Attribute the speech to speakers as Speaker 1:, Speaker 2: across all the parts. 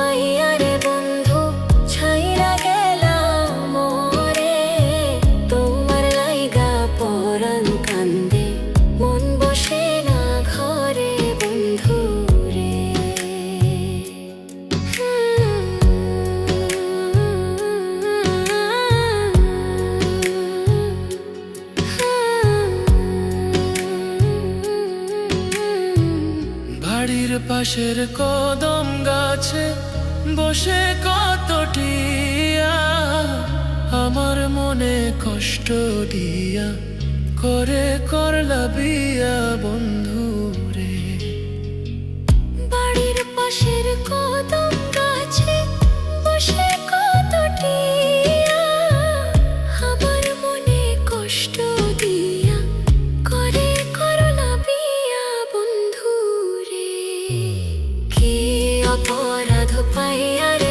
Speaker 1: পাইয়া রে বন্ধু, ছাইরা গেলাম মোরে। তোমার লাইগা পরাণ কান্দে, মন বসে না ঘরে বন্ধু রে।
Speaker 2: বাড়ির পাশের কদম গাছে বসে কতটিয়া আমার মনে কষ্ট দিয়া করে করলা বিয়া বন্ধু রে
Speaker 1: বাড়ির পাশের কদম অপরাধ পাইয়া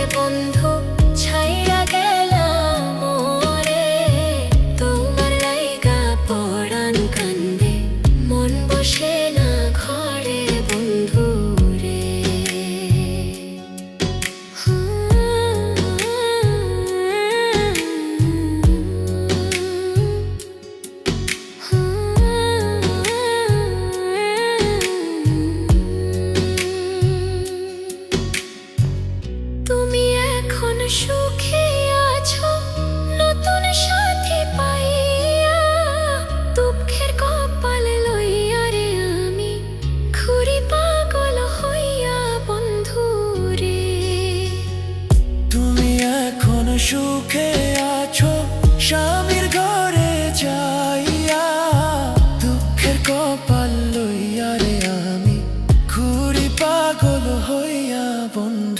Speaker 1: পাগল হইয়া বন্ধু।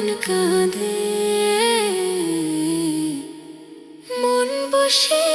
Speaker 1: পরাণ কাঁদে মন বসে